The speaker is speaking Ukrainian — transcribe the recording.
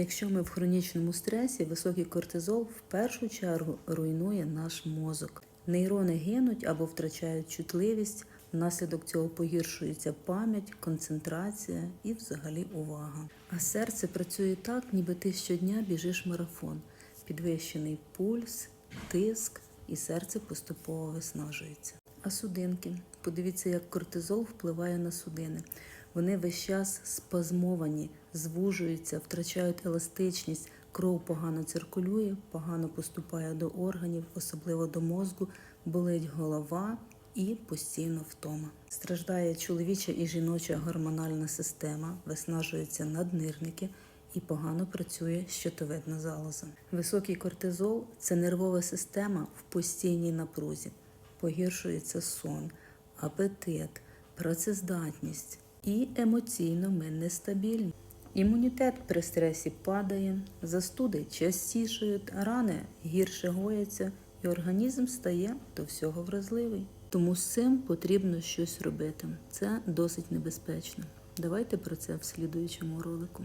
Якщо ми в хронічному стресі, високий кортизол в першу чергу руйнує наш мозок. Нейрони гинуть або втрачають чутливість, внаслідок цього погіршується пам'ять, концентрація і взагалі увага. А серце працює так, ніби ти щодня біжиш марафон, підвищений пульс, тиск, і серце поступово виснажується. А судинки. Подивіться, як кортизол впливає на судини. Вони весь час спазмовані, звужуються, втрачають еластичність, кров погано циркулює, погано поступає до органів, особливо до мозку, болить голова і постійно втома. Страждає чоловіча і жіноча гормональна система, виснажуються наднирники і погано працює щитовидна залоза. Високий кортизол це нервова система в постійній напрузі. Погіршується сон, апетит, працездатність і емоційно ми нестабільні. Імунітет при стресі падає, застуди частішають, рани гірше гояться, і організм стає до всього вразливий. Тому з цим потрібно щось робити. Це досить небезпечно. Давайте про це в слідуючому ролику.